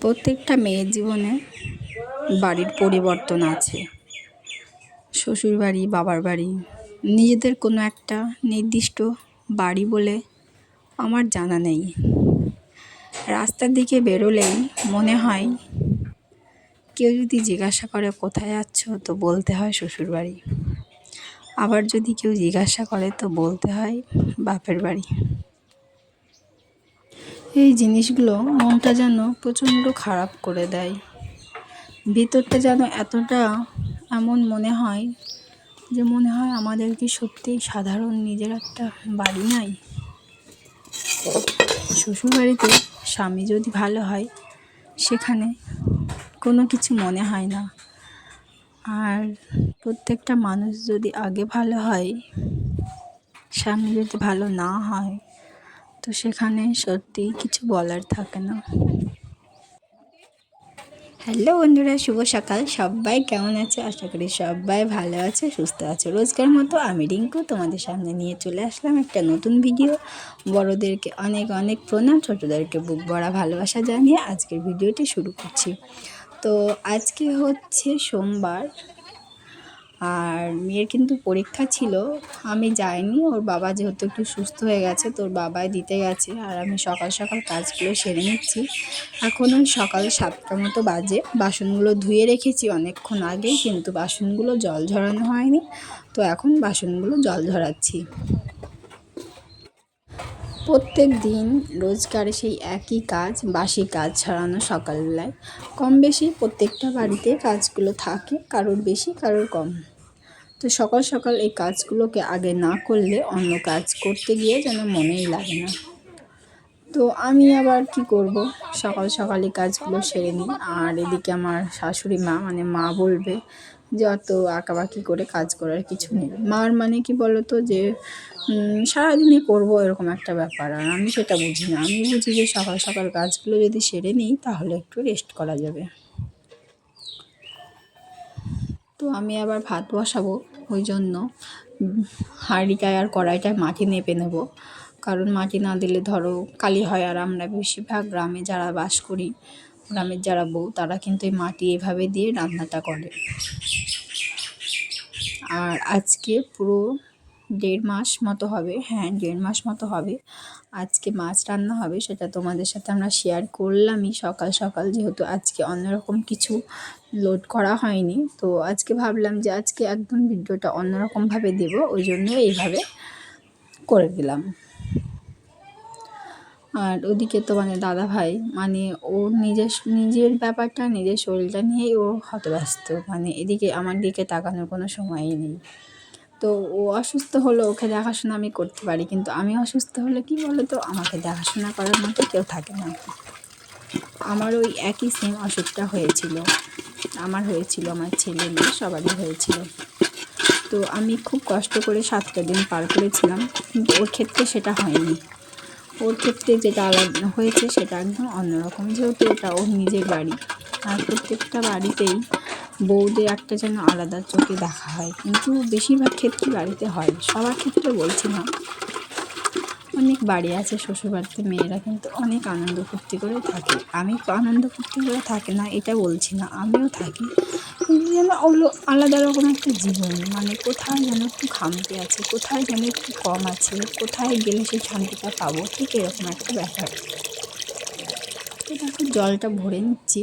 প্রত্যেকটা মেয়ের জীবনে বাড়ির পরিবর্তন আছে। শ্বশুর বাড়ি, বাবার বাড়ি। নিজেদের কোনো একটা নির্দিষ্ট বাড়ি বলে আমার জানা নেই। রাস্তার দিকে বেরোলেই মনে হয় কেউ যদি জিজ্ঞাসা করে, কোথায় যাচ্ছ? তো বলতে হয় শ্বশুর বাড়ি। আবার যদি কেউ জিজ্ঞাসা করে, তো বলতে হয় বাপের বাড়ি। এই জিনিসগুলো মনটা যেন প্রচণ্ড খারাপ করে দেয়। ভিতরটা যেন এতটা এমন মনে হয় যে মনে হয় আমাদের কি সত্যিই সাধারণ নিজের একটা বাড়ি নাই? শ্বশুরবাড়িতে স্বামী যদি ভালো হয়, সেখানে কোনো কিছু মনে হয় না। আর প্রত্যেকটা মানুষ যদি আগে ভালো হয়, স্বামী যদি ভালো না হয় তো সেখানে সত্যি কিছু বলার থাকে না। হ্যালো বন্ধুরা, শুভ সকাল। সবাই কেমন আছে? আশা করি সবাই ভালো আছে, সুস্থ আছে। রোজকার মতো আমি রিঙ্কু, তোমাদের সামনে নিয়ে চলে আসলাম একটা নতুন ভিডিও। বড়োদেরকে অনেক অনেক প্রণাম, ছোটোদেরকে বুক ভরা ভালোবাসা জানিয়ে আজকের ভিডিওটি শুরু করছি। তো আজকে হচ্ছে সোমবার আর মেয়ের কিন্তু পরীক্ষা ছিল, আমি যাইনি, ওর বাবা যেহেতু একটু সুস্থ হয়ে গেছে, তোর বাবাই দিতে গেছে, আর আমি সকাল সকাল কাজগুলো সেরে নিচ্ছি। এখন ওই সকাল সাতটা মতো বাজে, বাসনগুলো ধুয়ে রেখেছি অনেকক্ষণ আগেই, কিন্তু বাসনগুলো জল ঝরানো হয়নি, তো এখন বাসনগুলো জল ঝরাচ্ছি। প্রত্যেক দিন রোজকার সেই একই কাজ, বাসি কাজ ছাড়ানো সকালবেলায়। কম বেশি প্রত্যেকটা বাড়িতে কাজগুলো থাকে, কারোর বেশি, কারোর কম। তো সকাল সকাল এই কাজগুলোকে আগে না করলে অন্য কাজ করতে গিয়ে যেন মনেই লাগে না। তো আমি আবার কি করব? সকাল সকালে কাজগুলো সেরে নিই। আর এদিকে আমার শাশুড়ি মা মানে মা বলবে যে অত আঁকাবাঁকি করে কাজ করার কিছু নেই। মার মানে কি বলতো যে সারাদিনই করব এরকম একটা ব্যাপার। আর আমি সেটা বুঝি না। আমি বুঝি যে সকাল সকাল কাজগুলো যদি সেরে নিই, তাহলে একটু রেস্ট করা যাবে। তো আমি আবার ভাত বসাবো, ওই জন্য হাঁড়িটায় আর কড়াইটায় মাটি নেপে নেব। কারণ মাটি না দিলে ধরো কালি হয় আর আমরা বেশিরভাগ গ্রামে যারা বাস করি গ্রামের যারা বউ, তারা কিন্তু এই মাটি এভাবে দিয়ে রান্নাটা করে। আর আজকে পুরো দেড় মাস মতো হবে হ্যাঁ দেড় মাস মতো হবে। আজকে মাছ রান্না হবে, সেটা তোমাদের সাথে আমরা শেয়ার করলামই। সকাল সকাল যেহেতু আজকে অন্যরকম কিছু লোড করা হয়নি, তো আজকে ভাবলাম যে আজকে একদম ভিডিওটা অন্যরকমভাবে দেব, ওই জন্য এইভাবে করে দিলাম। আর ওদিকে তো মানে দাদা ভাই মানে ওর নিজের নিজের ব্যাপারটা, নিজের শরীরটা নিয়েই ও হতব্যস্ত। মানে এদিকে আমার দিকে তাকানোর কোনো সময়ই নেই। তো ও অসুস্থ হলো ওকে দেখাশোনা আমি করতে পারি, কিন্তু আমি অসুস্থ হলে কি বলো তো আমাকে দেখাশোনা করার মতো কেউ থাকে না। আমার ওই একই সেম অসুখটা হয়েছিল। আমার হয়েছিল, আমার ছেলে মেয়ে সবারই হয়েছিল। তো আমি খুব কষ্ট করে সাতটা দিন পার করেছিলাম, কিন্তু ওর ক্ষেত্রে সেটা হয়নি। ওর ক্ষেত্রে যেটা আলাদা হয়েছে সেটা একদম অন্যরকম যেহেতু এটা ওর নিজের বাড়ি। আর প্রত্যেকটা বাড়িতেই বউদের একটা যেন আলাদা চোখে দেখা হয়। কিন্তু বেশিরভাগ ক্ষেত্রে বাড়িতে হয় সবার ক্ষেত্রে বলছি না। অনেক বাড়ি আছে শ্বশুরবাড়িতে, মেয়েরা কিন্তু অনেক আনন্দ ফুর্তি করে থাকে। আমি আনন্দ ফুর্তি করে থাকে না, এটা বলছি না, আমিও থাকি। কিন্তু যেন আলাদা রকম একটা জীবন মানে কোথায় যেন একটু খামতি আছে, কোথায় যেন একটু কম আছে, কোথায় গেলে সেই শান্তিটা পাবো, ঠিক এরকম একটা ব্যাপার। তো দেখো, জলটা ভরে নিচ্ছি,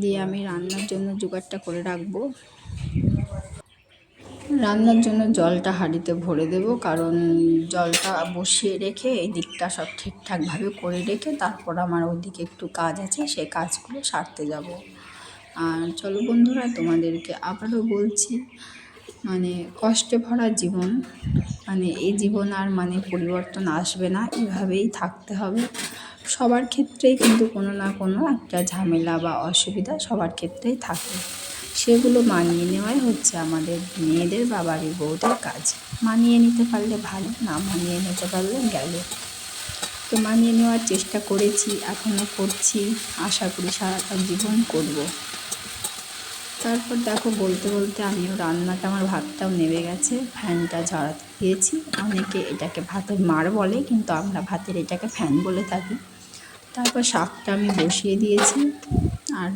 দিয়ে আমি রান্নার জন্য জোগাড়টা করে রাখব। রান্নার জন্য জলটা হাঁড়িতে ভরে দেব, কারণ জলটা বসিয়ে রেখে এই দিকটা সব ঠিকঠাকভাবে করে রেখে তারপর আমার ওইদিকে একটু কাজ আছে সেই কাজগুলো সারতে যাব। আর চলো বন্ধুরা, তোমাদেরকে আবারও বলছি মানে কষ্টে ভরা জীবন মানে এই জীবন আর মানে পরিবর্তন আসবে না, এভাবেই থাকতে হবে। সবার ক্ষেত্রেই কিন্তু কোনো না কোনো একটা ঝামেলা বা অসুবিধা সবার ক্ষেত্রেই থাকে। সেগুলো মানিয়ে নেওয়াই হচ্ছে আমাদের মেয়েদের বা বাড়ির বউদের কাজ। মানিয়ে নিতে পারলে ভালো, না মানিয়ে নিতে পারলে গেল। তো মানিয়ে নেওয়ার চেষ্টা করেছি এখনও করছি, আশা করি সারাটা জীবন করব। তারপর দেখো বলতে বলতে আমিও রান্নাটা, আমার ভাতটাও নেমে গেছে, ফ্যানটা ঝরাতে দিয়েছি। অনেকে এটাকে ভাতের মার বলে, কিন্তু আমরা ভাতের এটাকে ফ্যান বলে থাকি। তারপর শাকটা আমি বসিয়ে দিয়েছি, আর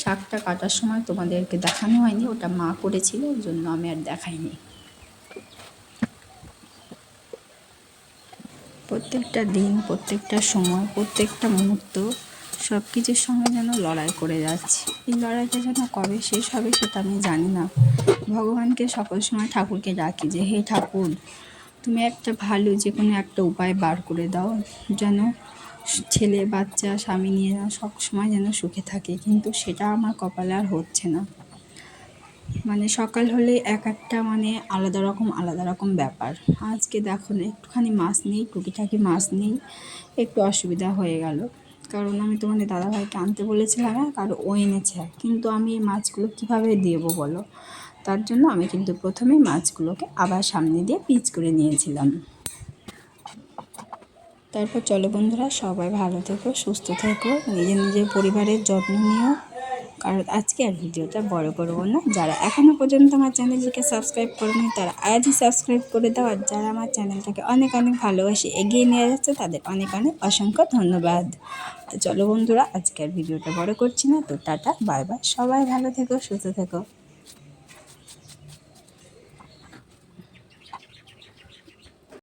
শাকটা কাটার সময় তোমাদেরকে দেখানো হয়নি, ওটা মা করেছিল, ওই জন্য আমি আর দেখাইনি। প্রত্যেকটা দিন, প্রত্যেকটা সময়, প্রত্যেকটা মুহূর্ত সব কিছুর সঙ্গে যেন লড়াই করে যাচ্ছি। এই লড়াইটা যেন কবে শেষ হবে সেটা আমি জানি না। ভগবানকে সকল সময় ঠাকুরকে ডাকি যে, হে ঠাকুর, তুমি একটা ভালো যে কোনো একটা উপায় বার করে দাও, যেন ছেলে, বাচ্চা, স্বামী নিয়ে সব সময় যেন সুখে থাকে। কিন্তু সেটা আমার কপালে আর হচ্ছে না। মানে সকাল হলে এক একটা মানে আলাদা রকম আলাদা রকম ব্যাপার। আজকে দেখো না, একটুখানি মাছ নেই, টুকিটাকি মাছ নেই, একটু অসুবিধা হয়ে গেল। কারণ আমি তোমাদের দাদাভাইকে আনতে বলেছিলাম আর ও এনেছে। কিন্তু আমি এই মাছগুলো কীভাবে দেবো বলো? তার জন্য আমি কিন্তু প্রথমেই মাছগুলোকে আবার সামনে দিয়ে পিচ করে নিয়েছিলাম। তারপর চলো বন্ধুরা, সবাই ভালো থেকো, সুস্থ থেকো, নিজের নিজের পরিবারের যত্ন নিও। কারণ আজকে আর ভিডিওটা বড় করব না। যারা এখনও পর্যন্ত আমার চ্যানেলটিকে সাবস্ক্রাইব করেনি, তারা আজই সাবস্ক্রাইব করে দাও। আর যারা আমার চ্যানেলটাকে অনেক অনেক ভালোবাসে, এগিয়ে নিয়ে যাচ্ছে তাদের অনেক অনেক অসংখ্য ধন্যবাদ। তো চলো বন্ধুরা, আজকে আর ভিডিওটা বড় করছি না। তো টাটা, বাই বাই, সবাই ভালো থেকো, সুস্থ থেকো।